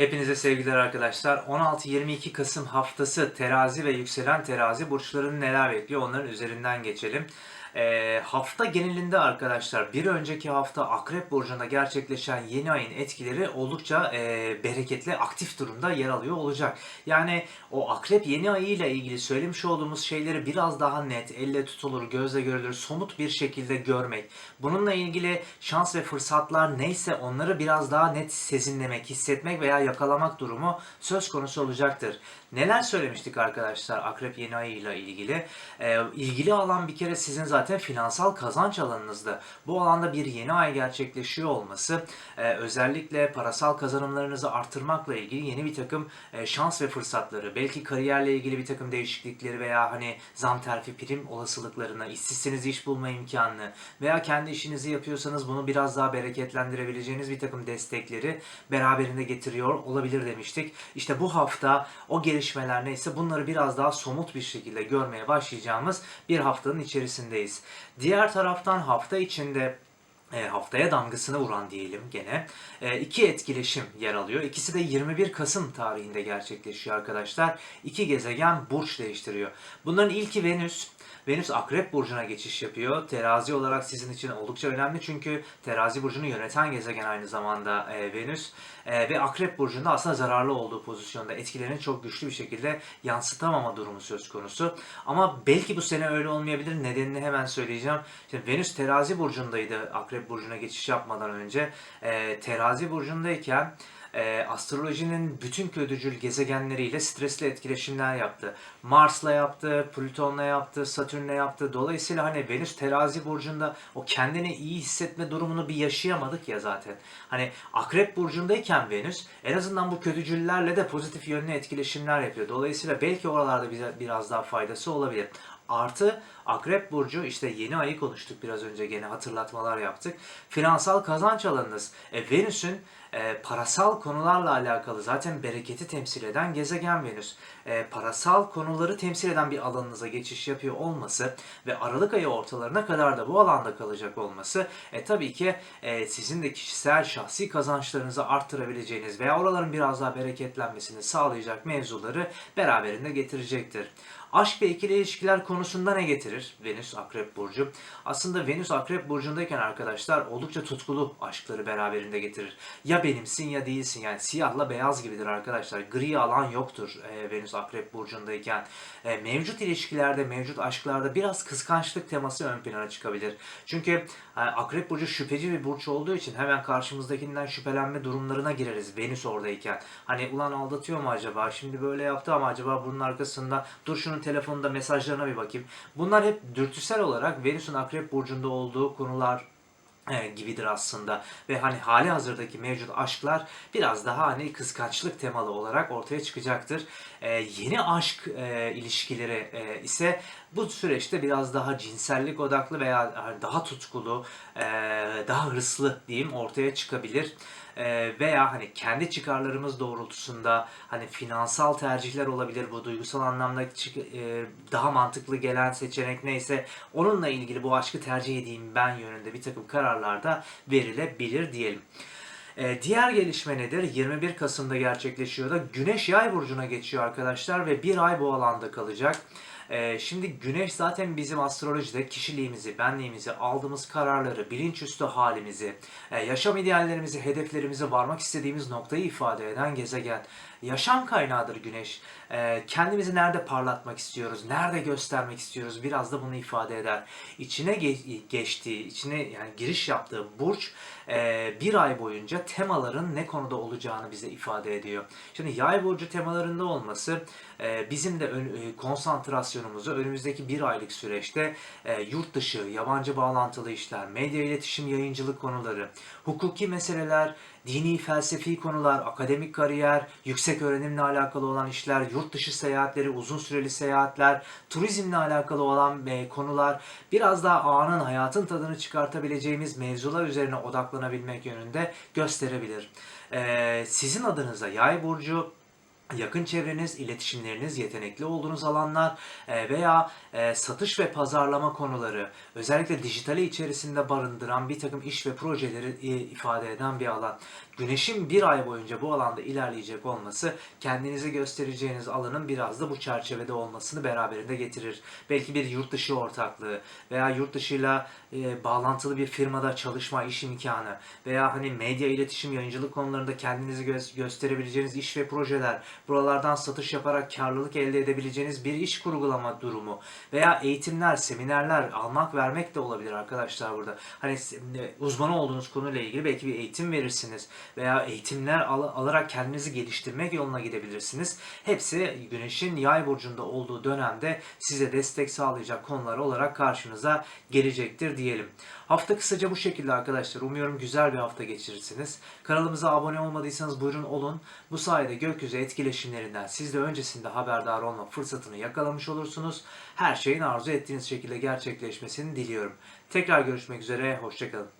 Hepinize sevgiler arkadaşlar. 16-22 Kasım haftası terazi ve yükselen terazi burçlarını neler bekliyor onların üzerinden geçelim. Ee, hafta genelinde arkadaşlar bir önceki hafta Akrep Burcu'nda gerçekleşen yeni ayın etkileri oldukça e, bereketli, aktif durumda yer alıyor olacak. Yani o Akrep yeni ayı ile ilgili söylemiş olduğumuz şeyleri biraz daha net, elle tutulur, gözle görülür, somut bir şekilde görmek. Bununla ilgili şans ve fırsatlar neyse onları biraz daha net sezinlemek, hissetmek veya yakalamak durumu söz konusu olacaktır. Neler söylemiştik arkadaşlar Akrep yeni ayı ile ilgili? Ee, ilgili alan bir kere sizin zaten finansal kazanç alanınızda. Bu alanda bir yeni ay gerçekleşiyor olması e, özellikle parasal kazanımlarınızı artırmakla ilgili yeni bir takım e, şans ve fırsatları, belki kariyerle ilgili bir takım değişiklikleri veya hani zam terfi prim olasılıklarına, işsizseniz iş bulma imkanını veya kendi işinizi yapıyorsanız bunu biraz daha bereketlendirebileceğiniz bir takım destekleri beraberinde getiriyor olabilir demiştik. İşte bu hafta o gelişmeler neyse bunları biraz daha somut bir şekilde görmeye başlayacağımız bir haftanın içerisindeyiz. Diğer taraftan hafta içinde e, haftaya damgasını vuran diyelim gene. E, iki etkileşim yer alıyor. İkisi de 21 Kasım tarihinde gerçekleşiyor arkadaşlar. İki gezegen burç değiştiriyor. Bunların ilki Venüs. Venüs Akrep Burcu'na geçiş yapıyor. Terazi olarak sizin için oldukça önemli çünkü Terazi Burcu'nu yöneten gezegen aynı zamanda e, Venüs. E, ve Akrep Burcu'nda aslında zararlı olduğu pozisyonda etkilerini çok güçlü bir şekilde yansıtamama durumu söz konusu. Ama belki bu sene öyle olmayabilir. Nedenini hemen söyleyeceğim. Şimdi Venüs Terazi Burcu'ndaydı Akrep Burcu'na geçiş yapmadan önce. E, terazi Burcu'ndayken e, astrolojinin bütün kötücül gezegenleriyle stresli etkileşimler yaptı. Mars'la yaptı, Plüton'la yaptı, Satürn'le yaptı. Dolayısıyla hani Venüs terazi burcunda o kendini iyi hissetme durumunu bir yaşayamadık ya zaten. Hani Akrep burcundayken Venüs en azından bu kötücüllerle de pozitif yönlü etkileşimler yapıyor. Dolayısıyla belki oralarda bize biraz daha faydası olabilir. Artı Akrep Burcu işte yeni ayı konuştuk biraz önce gene hatırlatmalar yaptık. Finansal kazanç alanınız. E, Venüs'ün e, parasal konularla alakalı zaten bereketi temsil eden gezegen Venüs. E, parasal konuları temsil eden bir alanınıza geçiş yapıyor olması ve Aralık ayı ortalarına kadar da bu alanda kalacak olması e, tabii ki e, sizin de kişisel şahsi kazançlarınızı arttırabileceğiniz veya oraların biraz daha bereketlenmesini sağlayacak mevzuları beraberinde getirecektir. Aşk ve ikili ilişkiler konusunda ne getirir Venüs Akrep Burcu? Aslında Venüs Akrep Burcu'ndayken arkadaşlar oldukça tutkulu aşkları beraberinde getirir. Ya benimsin ya değilsin yani siyahla beyaz gibidir arkadaşlar. Gri alan yoktur e, Venüs Akrep Burcu'ndayken. E, mevcut ilişkilerde, mevcut aşklarda biraz kıskançlık teması ön plana çıkabilir. Çünkü e, Akrep Burcu şüpheci bir burç olduğu için hemen karşımızdakinden şüphelenme durumlarına gireriz Venüs oradayken. Hani ulan aldatıyor mu acaba? Şimdi böyle yaptı ama acaba bunun arkasında dur şunun telefonunda mesajlarına bir bakayım. Bunlar hep dürtüsel olarak Venüs'ün Akrep Burcu'nda olduğu konular e, gibidir aslında ve hani hali hazırdaki mevcut aşklar biraz daha hani kıskançlık temalı olarak ortaya çıkacaktır. E, yeni aşk e, ilişkileri e, ise bu süreçte biraz daha cinsellik odaklı veya daha tutkulu, e, daha hırslı diyeyim ortaya çıkabilir. E, veya hani kendi çıkarlarımız doğrultusunda hani finansal tercihler olabilir bu duygusal anlamda e, daha mantıklı gelen seçenek neyse onunla ilgili bu aşkı tercih edeyim ben yönünde bir takım kararlar da verilebilir diyelim. Ee, diğer gelişme nedir? 21 Kasım'da gerçekleşiyor da Güneş Yay burcuna geçiyor arkadaşlar ve bir ay bu alanda kalacak. Ee, şimdi Güneş zaten bizim astrolojide kişiliğimizi, benliğimizi, aldığımız kararları, bilinçüstü halimizi, e, yaşam ideallerimizi, hedeflerimizi, varmak istediğimiz noktayı ifade eden gezegen. Yaşam kaynağıdır Güneş. Ee, kendimizi nerede parlatmak istiyoruz, nerede göstermek istiyoruz biraz da bunu ifade eder. İçine ge- geçtiği, içine yani giriş yaptığı burç e, bir ay boyunca temaların ne konuda olacağını bize ifade ediyor. Şimdi yay burcu temalarında olması e, bizim de ön- e, konsantrasyonumuzu önümüzdeki bir aylık süreçte e, yurt dışı, yabancı bağlantılı işler, medya iletişim, yayıncılık konuları, hukuki meseleler, dini felsefi konular, akademik kariyer, yüksek öğrenimle alakalı olan işler, yurt dışı seyahatleri, uzun süreli seyahatler, turizmle alakalı olan e, konular, biraz daha anın, hayatın tadını çıkartabileceğimiz mevzular üzerine odaklanabilmek yönünde gösterebilir. E, sizin adınıza yay burcu yakın çevreniz, iletişimleriniz, yetenekli olduğunuz alanlar e, veya e, satış ve pazarlama konuları, özellikle dijitali içerisinde barındıran bir takım iş ve projeleri e, ifade eden bir alan. Güneşin bir ay boyunca bu alanda ilerleyecek olması kendinizi göstereceğiniz alanın biraz da bu çerçevede olmasını beraberinde getirir. Belki bir yurt dışı ortaklığı veya yurt dışıyla e, bağlantılı bir firmada çalışma, iş imkanı veya hani medya iletişim, yayıncılık konularında kendinizi gö- gösterebileceğiniz iş ve projeler, buralardan satış yaparak karlılık elde edebileceğiniz bir iş kurgulama durumu veya eğitimler, seminerler almak vermek de olabilir arkadaşlar burada. Hani e, uzmanı olduğunuz konuyla ilgili belki bir eğitim verirsiniz veya eğitimler al- alarak kendinizi geliştirmek yoluna gidebilirsiniz. Hepsi güneşin yay burcunda olduğu dönemde size destek sağlayacak konular olarak karşınıza gelecektir diyelim. Hafta kısaca bu şekilde arkadaşlar. Umuyorum güzel bir hafta geçirirsiniz. Kanalımıza abone olmadıysanız buyurun olun. Bu sayede gökyüzü etkileşimlerinden siz de öncesinde haberdar olma fırsatını yakalamış olursunuz. Her şeyin arzu ettiğiniz şekilde gerçekleşmesini diliyorum. Tekrar görüşmek üzere, hoşçakalın.